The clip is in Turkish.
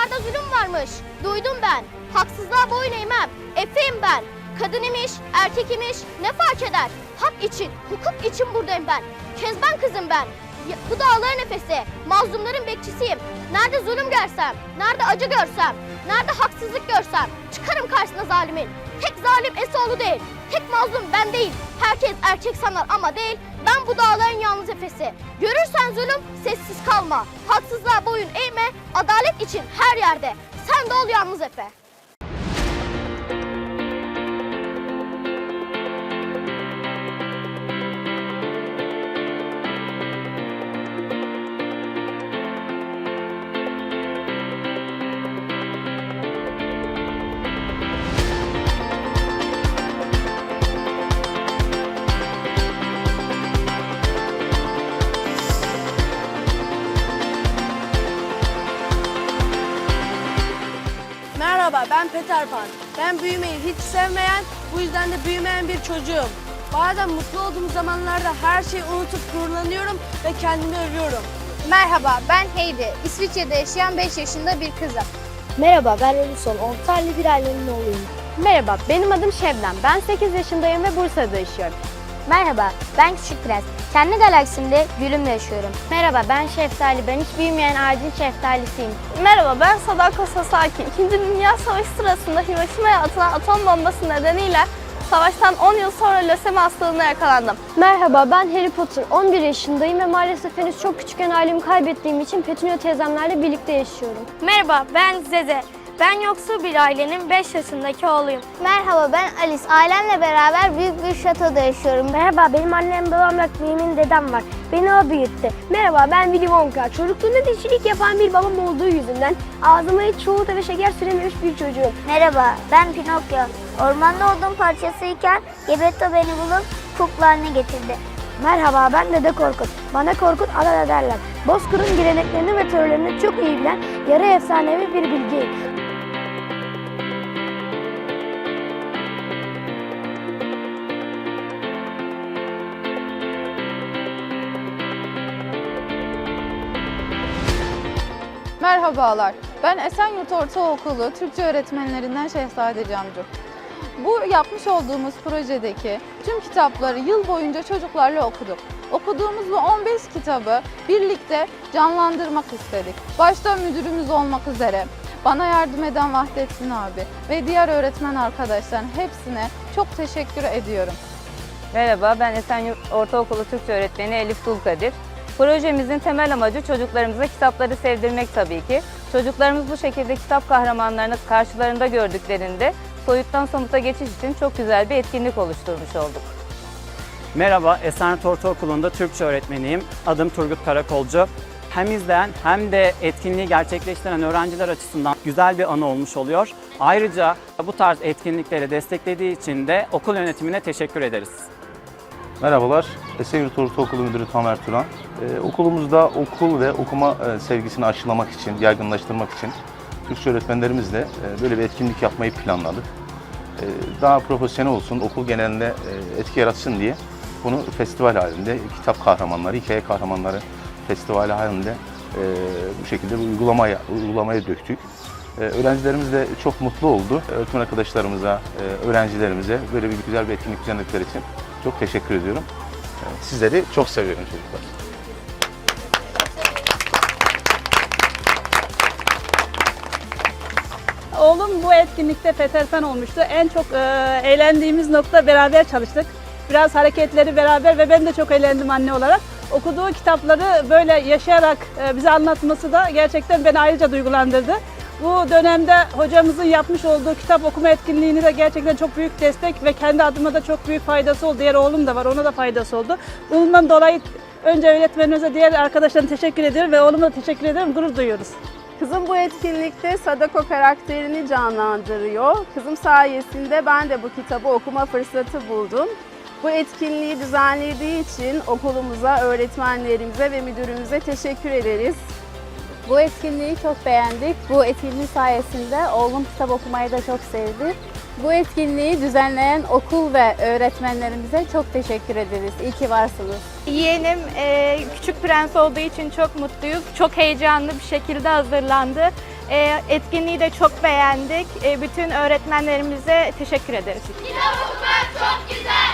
Okullarda zulüm varmış. Duydum ben. Haksızlığa boyun eğmem. Efeyim ben. Kadın imiş, erkek imiş ne fark eder? Hak için, hukuk için buradayım ben. Kezban kızım ben. Bu dağların nefesi, mazlumların bekçisiyim. Nerede zulüm görsem, nerede acı görsem, nerede haksızlık görsem çıkarım karşısına zalimin. Tek zalim Esoğlu değil, tek mazlum ben değil. Herkes erkek sanar ama değil. Ben bu dağların yalnız efesi. Görürsen zulüm sessiz kalma. Haksızlığa boyun eğme. Adalet için her yerde. Sen de ol yalnız Efe. Merhaba ben Peter Pan. Ben büyümeyi hiç sevmeyen, bu yüzden de büyümeyen bir çocuğum. Bazen mutlu olduğum zamanlarda her şeyi unutup gururlanıyorum ve kendimi övüyorum. Merhaba, ben Heidi. İsviçre'de yaşayan 5 yaşında bir kızım. Merhaba ben Elisol. Ontarlı bir ailenin oğluyum. Merhaba, benim adım Şebnem. Ben 8 yaşındayım ve Bursa'da yaşıyorum. Merhaba, ben Küçük Prens. Kendi galaksimde gülümle yaşıyorum. Merhaba, ben Şeftali. Ben hiç büyümeyen ağacın şeftalisiyim. Merhaba ben Sadako Sasaki. İkinci Dünya Savaşı sırasında Hiroşima'ya atılan atom bombası nedeniyle savaştan 10 yıl sonra lösemi hastalığına yakalandım. Merhaba ben Harry Potter. 11 yaşındayım ve maalesef henüz çok küçükken ailemi kaybettiğim için Petunia teyzemlerle birlikte yaşıyorum. Merhaba ben Zeze. Ben yoksul bir ailenin 5 yaşındaki oğluyum. Merhaba, ben Alice. Ailemle beraber büyük bir şatoda yaşıyorum. Merhaba benim annem babam yok benim dedem var. Beni o büyüttü. Merhaba ben Willy Wonka. Çocukluğunda dişilik yapan bir babam olduğu yüzünden ağzıma hiç çikolata ve şeker sürememiş bir çocuğum. Merhaba, ben Pinokyo. Ormanda olduğum parçasıyken Gebetto beni bulup kukla haline getirdi. Merhaba ben Dede Korkut. Bana Korkut ada derler. Bozkır'ın geleneklerini ve törelerini çok iyi bilen yarı efsanevi bir bilgiyim. Merhabalar, ben Esenyurt Ortaokulu Türkçe öğretmenlerinden Şehzade Camcı. Bu yapmış olduğumuz projedeki tüm kitapları yıl boyunca çocuklarla okuduk. Okuduğumuz bu 15 kitabı birlikte canlandırmak istedik. Başta müdürümüz olmak üzere bana yardım eden Vahdettin abi ve diğer öğretmen arkadaşların hepsine çok teşekkür ediyorum. Merhaba, ben Esenyurt Ortaokulu Türkçe öğretmeni Elif Dulkadir. Projemizin temel amacı çocuklarımıza kitapları sevdirmek tabii ki. Çocuklarımız bu şekilde kitap kahramanlarını karşılarında gördüklerinde soyuttan somuta geçiş için çok güzel bir etkinlik oluşturmuş olduk. Merhaba, Esenyurt Ortaokulu'nda Türkçe öğretmeniyim. Adım Turgut Karakolcu. Hem izleyen hem de etkinliği gerçekleştiren öğrenciler açısından güzel bir anı olmuş oluyor. Ayrıca bu tarz etkinlikleri desteklediği için de okul yönetimine teşekkür ederiz. Merhabalar, Esenyurt Ortaokulu Müdürü Tamer Turan. Ee, okulumuzda okul ve okuma e, sevgisini aşılamak için, yaygınlaştırmak için Türkçe öğretmenlerimizle e, böyle bir etkinlik yapmayı planladık. Ee, daha profesyonel olsun, okul genelinde e, etki yaratsın diye bunu festival halinde, kitap kahramanları, hikaye kahramanları festivali halinde e, bu şekilde bir uygulamaya, uygulamaya döktük. Ee, Öğrencilerimiz de çok mutlu oldu. Öğretmen arkadaşlarımıza, e, öğrencilerimize böyle bir güzel bir etkinlik düzenledikleri için çok teşekkür ediyorum. Ee, Sizleri çok seviyorum çocuklar. Oğlum bu etkinlikte Peter Pan olmuştu. En çok e, eğlendiğimiz nokta beraber çalıştık. Biraz hareketleri beraber ve ben de çok eğlendim anne olarak. Okuduğu kitapları böyle yaşayarak e, bize anlatması da gerçekten beni ayrıca duygulandırdı. Bu dönemde hocamızın yapmış olduğu kitap okuma etkinliğini de gerçekten çok büyük destek ve kendi adıma da çok büyük faydası oldu. Diğer oğlum da var, ona da faydası oldu. Bundan dolayı önce öğretmenimize, diğer arkadaşlarıma teşekkür ediyorum ve oğluma da teşekkür ediyorum. Gurur duyuyoruz. Kızım bu etkinlikte Sadako karakterini canlandırıyor. Kızım sayesinde ben de bu kitabı okuma fırsatı buldum. Bu etkinliği düzenlediği için okulumuza, öğretmenlerimize ve müdürümüze teşekkür ederiz. Bu etkinliği çok beğendik. Bu etkinliğin sayesinde oğlum kitap okumayı da çok sevdi. Bu etkinliği düzenleyen okul ve öğretmenlerimize çok teşekkür ederiz. İyi ki varsınız. Yeğenim e, küçük prens olduğu için çok mutluyum. Çok heyecanlı bir şekilde hazırlandı. E, etkinliği de çok beğendik. E, bütün öğretmenlerimize teşekkür ederiz. Kitap okumak çok güzel.